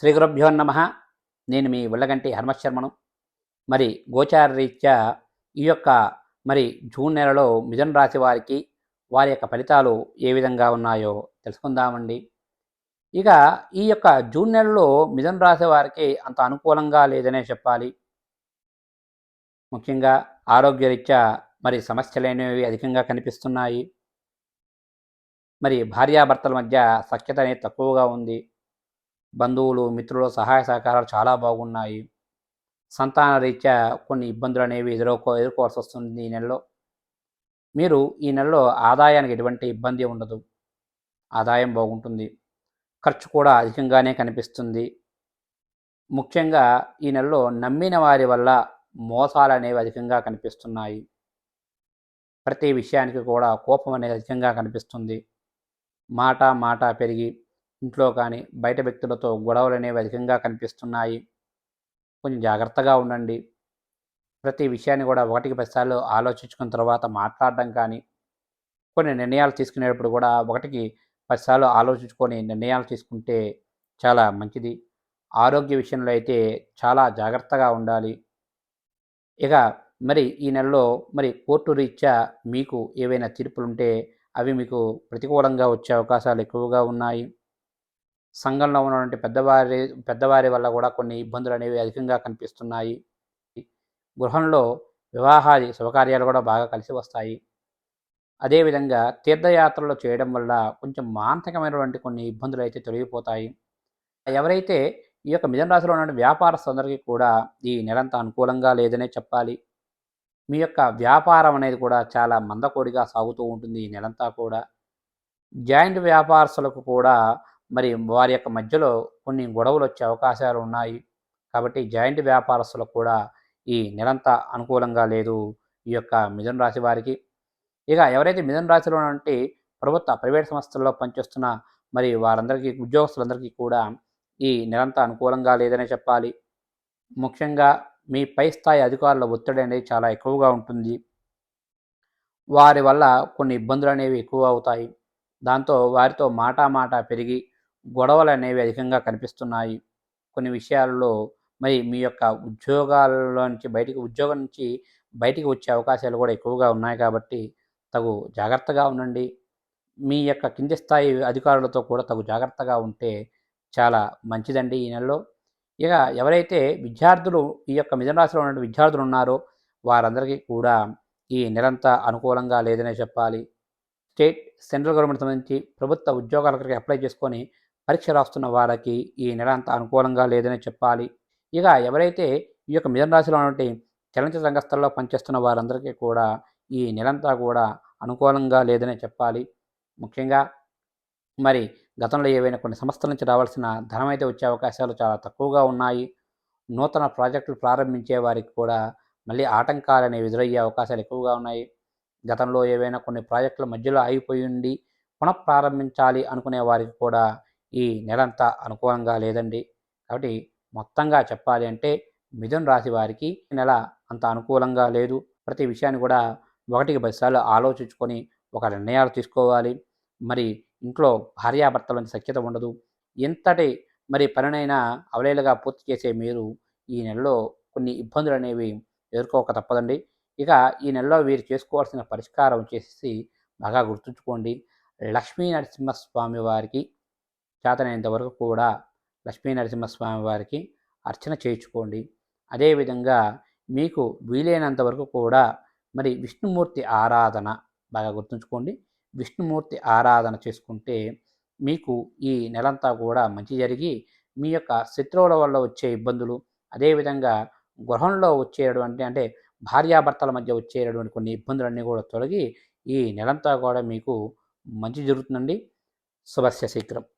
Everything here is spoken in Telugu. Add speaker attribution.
Speaker 1: శ్రీ గురుభ్యో నమ. నేను మీ ఉల్లగంటి హర్మశర్మను. మరి గోచార రీత్యా ఈ యొక్క మరి జూన్ నెలలో మిథున రాశి వారికి వారి యొక్క ఫలితాలు ఏ విధంగా ఉన్నాయో తెలుసుకుందామండి. ఇక ఈ యొక్క జూన్ నెలలో మిథున రాశి వారికి అంత అనుకూలంగా లేదనే చెప్పాలి. ముఖ్యంగా ఆరోగ్యరీత్యా మరి సమస్యలు అనేవి అధికంగా కనిపిస్తున్నాయి. మరి భార్యాభర్తల మధ్య సఖ్యత అనేది తక్కువగా ఉంది. బంధువులు మిత్రులు సహాయ సహకారాలు చాలా బాగున్నాయి. సంతాన రీత్యా కొన్ని ఇబ్బందులు అనేవి ఎదుర్కో ఎదుర్కోవాల్సి వస్తుంది ఈ నెలలో. మీరు ఈ నెలలో ఆదాయానికి ఎటువంటి ఇబ్బంది ఉండదు. ఆదాయం బాగుంటుంది. ఖర్చు కూడా అధికంగానే కనిపిస్తుంది. ముఖ్యంగా ఈ నెలలో నమ్మిన వారి వల్ల మోసాలు అనేవి అధికంగా కనిపిస్తున్నాయి. ప్రతి విషయానికి కూడా కోపం అనేది అధికంగా కనిపిస్తుంది. మాట మాట పెరిగి ఇంట్లో కానీ బయట వ్యక్తులతో గొడవలు అనేవి అధికంగా కనిపిస్తున్నాయి. కొంచెం జాగ్రత్తగా ఉండండి. ప్రతి విషయాన్ని కూడా ఒకటికి పదిసార్లు ఆలోచించుకున్న తర్వాత మాట్లాడడం కానీ కొన్ని నిర్ణయాలు తీసుకునేటప్పుడు కూడా ఒకటికి పదిసార్లు ఆలోచించుకొని నిర్ణయాలు తీసుకుంటే చాలా మంచిది. ఆరోగ్య విషయంలో అయితే చాలా జాగ్రత్తగా ఉండాలి. ఇక మరి ఈ నెలలో మరి కోర్టు రీత్యా మీకు ఏవైనా తీర్పులు ఉంటే అవి మీకు ప్రతికూలంగా వచ్చే అవకాశాలు ఎక్కువగా ఉన్నాయి. సంఘంలో ఉన్నటువంటి పెద్దవారి పెద్దవారి వల్ల కూడా కొన్ని ఇబ్బందులు అనేవి అధికంగా కనిపిస్తున్నాయి. గృహంలో వివాహాది శుభకార్యాలు కూడా బాగా కలిసి వస్తాయి. అదేవిధంగా తీర్థయాత్రలు చేయడం వల్ల కొంచెం మానసికమైనటువంటి కొన్ని ఇబ్బందులు అయితే తొలగిపోతాయి. ఎవరైతే ఈ యొక్క మిథున రాశిలో ఉన్న వ్యాపారస్తులందరికీ కూడా ఈ నెలంతా అనుకూలంగా లేదనే చెప్పాలి. మీ యొక్క వ్యాపారం అనేది కూడా చాలా మందకోడిగా సాగుతూ ఉంటుంది ఈ నెలంతా కూడా. జాయింట్ వ్యాపారస్తులకు కూడా మరి వారి యొక్క మధ్యలో కొన్ని గొడవలు వచ్చే అవకాశాలు ఉన్నాయి కాబట్టి జాయింట్ వ్యాపారస్తులకు కూడా ఈ నెలంతా అనుకూలంగా లేదు ఈ యొక్క మిథున రాశి వారికి. ఇక ఎవరైతే మిథున రాశిలో ఉంటే ప్రభుత్వ ప్రైవేట్ సంస్థల్లో పనిచేస్తున్న మరి వారందరికీ ఉద్యోగస్తులందరికీ కూడా ఈ నెలంతా అనుకూలంగా లేదనే చెప్పాలి. ముఖ్యంగా మీ పై స్థాయి అధికారుల ఒత్తిడి అనేది చాలా ఎక్కువగా ఉంటుంది. వారి వల్ల కొన్ని ఇబ్బందులు అనేవి ఎక్కువ అవుతాయి. దాంతో వారితో మాటా మాట పెరిగి గొడవలు అనేవి అధికంగా కనిపిస్తున్నాయి. కొన్ని విషయాల్లో మరి మీ యొక్క ఉద్యోగాల్లో నుంచి బయటికి ఉద్యోగం నుంచి బయటికి వచ్చే అవకాశాలు కూడా ఎక్కువగా ఉన్నాయి కాబట్టి తగు జాగ్రత్తగా ఉండండి. మీ యొక్క కింది స్థాయి అధికారులతో కూడా తగు జాగ్రత్తగా ఉంటే చాలా మంచిదండి ఈ నెలలో. ఇక ఎవరైతే విద్యార్థులు ఈ యొక్క మిథునరాశిలో ఉన్న విద్యార్థులు ఉన్నారో వారందరికీ కూడా ఈ నెలంతా అనుకూలంగా లేదనే చెప్పాలి. స్టేట్ సెంట్రల్ గవర్నమెంట్ సంబంధించి ప్రభుత్వ ఉద్యోగాలకి అప్లై చేసుకొని పరీక్ష రాస్తున్న వారికి ఈ నెల అంత అనుకూలంగా లేదని చెప్పాలి. ఇక ఎవరైతే ఈ యొక్క మిథున రాశిలో ఉన్నటువంటి చలనచిత్ర రంగస్థల్లో పనిచేస్తున్న వారందరికీ కూడా ఈ నెలంతా కూడా అనుకూలంగా లేదనే చెప్పాలి. ముఖ్యంగా మరి గతంలో ఏవైనా కొన్ని సంస్థల నుంచి రావాల్సిన ధనం అయితే వచ్చే అవకాశాలు చాలా తక్కువగా ఉన్నాయి. నూతన ప్రాజెక్టులు ప్రారంభించే వారికి కూడా మళ్ళీ ఆటంకాలు అనేవి ఎదురయ్యే అవకాశాలు ఎక్కువగా ఉన్నాయి. గతంలో ఏవైనా కొన్ని ప్రాజెక్టుల మధ్యలో ఆగిపోయి ఉండి పునఃప్రారంభించాలి అనుకునే వారికి కూడా ఈ నెలంతా అనుకూలంగా లేదండి. కాబట్టి మొత్తంగా చెప్పాలి అంటే మిథున్ రాశి వారికి నెల అంత అనుకూలంగా లేదు. ప్రతి విషయాన్ని కూడా ఒకటికి పదిసార్లు ఆలోచించుకొని ఒక నిర్ణయాలు తీసుకోవాలి. మరి ఇంట్లో భార్యాభర్తలని సఖ్యత ఉండదు. ఎంతటి మరి పనినైనా అవలేలుగా పూర్తి చేసే మీరు ఈ నెలలో కొన్ని ఇబ్బందులు అనేవి ఎదుర్కోక తప్పదండి. ఇక ఈ నెలలో వీరు చేసుకోవాల్సిన పరిష్కారం వచ్చేసి బాగా గుర్తుంచుకోండి. లక్ష్మీ నరసింహస్వామి వారికి చేతనైనంత వరకు కూడా లక్ష్మీ నరసింహస్వామి వారికి అర్చన చేయించుకోండి. అదేవిధంగా మీకు వీలైనంత వరకు కూడా మరి విష్ణుమూర్తి ఆరాధన బాగా గుర్తుంచుకోండి. విష్ణుమూర్తి ఆరాధన చేసుకుంటే మీకు ఈ నెలంతా కూడా మంచి జరిగి మీ యొక్క శత్రువుల వల్ల వచ్చే ఇబ్బందులు అదేవిధంగా గృహంలో వచ్చేటువంటి అంటే భార్యాభర్తల మధ్య వచ్చేటటువంటి కొన్ని ఇబ్బందులన్నీ కూడా తొలగి ఈ నెలంతా కూడా మీకు మంచి జరుగుతుందండి. శుభస్య శీఘ్రం.